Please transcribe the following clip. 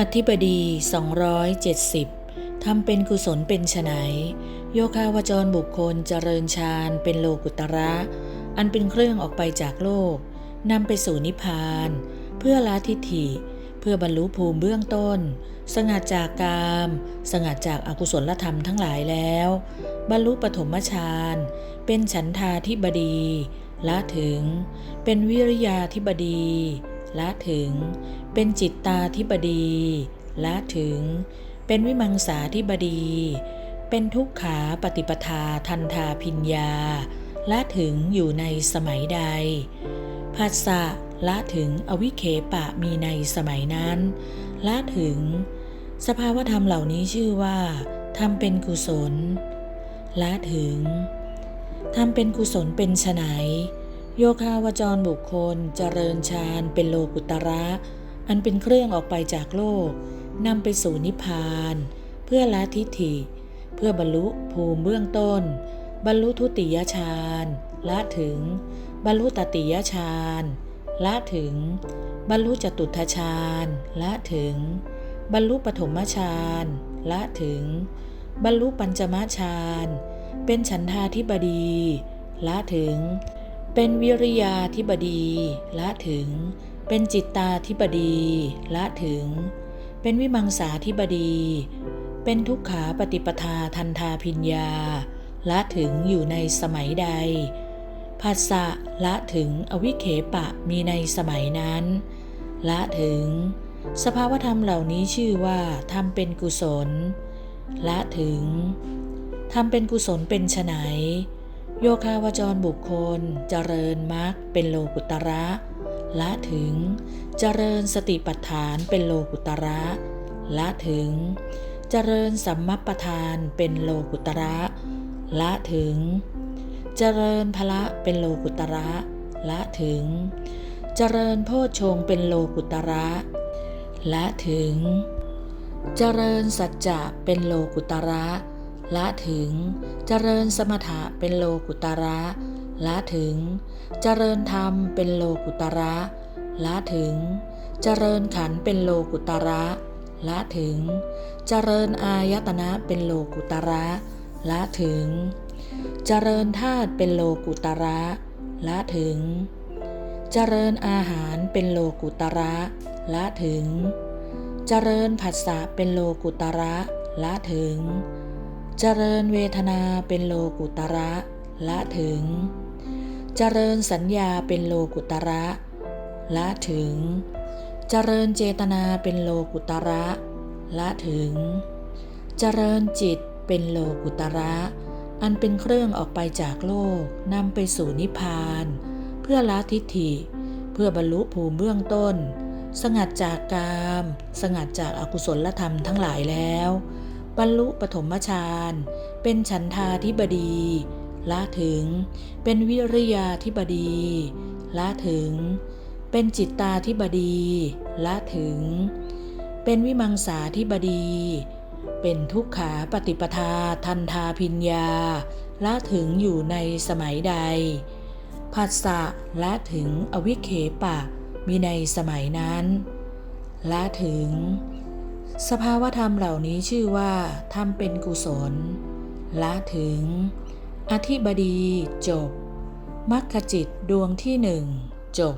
อธิบดี 270 ทำเป็นกุศลเป็นไฉนโยคาวจรบุคคลเจริญฌานเป็นโลกุตระ อันเป็นเครื่องออกไปจากโลกนำไปสู่นิพพาน เพื่อละทิฏฐิ เพื่อบรรลุภูมิเบื้องต้น สงัดจากกาม สงัดจากอากุศลธรรมทั้งหลายแล้ว บรรลุปฐมฌาน เป็นฉันทาธิบดี ละถึง เป็นวิริยาธิบดี ละถึง เป็นจิตตาธิบดี ละถึง เป็นวิมังสาธิบดี เป็นทุกขาปฏิปทาทันทาพิญญา ละถึงอยู่ในสมัยใดภัสสะละถึงอวิเคปะมีในสมัยนั้น ละถึง สภาวธรรมเหล่านี้ชื่อว่าทำเป็นกุศลละถึงทำเป็นกุศลเป็นไฉน โยคาวจรบุคคลเจริญฌานเป็นโลกุตระ อันเป็นเครื่องออกไปจากโลกนำไปสู่นิพพาน เพื่อละทิฏฐิ เพื่อบรรลุภูมิเบื้องต้น บรรลุทุติยฌานละถึง บรรลุตติยฌานละถึง บรรลุจตุทฌานละถึง บรรลุปฐมฌานละถึง บรรลุปัญจมฌานเป็นฉันทาธิบดีละถึง เป็นวิริยาธิบดีละถึง เป็นจิตตาธิบดีละถึง เป็นวิมังสาธิบดี เป็นทุกขาปฏิปทาทันทาพิญญาละถึงอยู่ในสมัยใดภัสสะละถึงอวิเคปะมีในสมัยนั้น ละถึง สภาวธรรมเหล่านี้ชื่อว่าทำเป็นกุศล ละถึงทำเป็นกุศลเป็นไฉน โยคาวจรบุคคล เจริญมรรคเป็นโลกุตระละถึง เจริญสติปัฏฐานเป็นโลกุตระละถึง เจริญสัมมัปทานเป็นโลกุตระละถึง เจริญพละเป็นโลกุตระละถึง เจริญโพชฌงเป็นโลกุตระละถึง เจริญสัจจะเป็นโลกุตระ ละถึงเจริญสมถะเป็นโลกุตระละถึง เจริญธรรมเป็นโลกุตระละถึง เจริญขันเป็นโลกุตระละถึง เจริญอายตนะเป็นโลกุตระละถึง เจริญธาตุเป็นโลกุตระละถึง เจริญอาหารเป็นโลกุตระละถึง เจริญผัสสะเป็นโลกุตระละถึง เจริญเวทนาเป็นโลกุตระละถึง เจริญสัญญาเป็นโลกุตระละถึง เจริญเจตนาเป็นโลกุตระละถึง เจริญจิตเป็นโลกุตระอันเป็นเครื่องออกไปจากโลกนำไปสู่นิพพาน เพื่อละทิฏฐิ เพื่อบรรลุภูมิเบื้องต้น สงัดจากกาม สงัดจากอากุศลธรรมทั้งหลายแล้ว บรรลุปฐมฌาน เป็นฉันทาธิบดี ละถึง เป็นวิริยาธิบดี ละถึง เป็นจิตตาธิบดี ละถึง เป็นวิมังสาธิบดี เป็นทุกขาปฏิปทาทันทาพิญญา ละถึงอยู่ในสมัยใดผัสสะละถึงอวิเคปะ มีในสมัยนั้น ละถึง สภาวธรรมเหล่านี้ชื่อว่าทำเป็นกุศล ละถึง อธิบดีจบมรรคจิตดวงที่หนึ่งจบ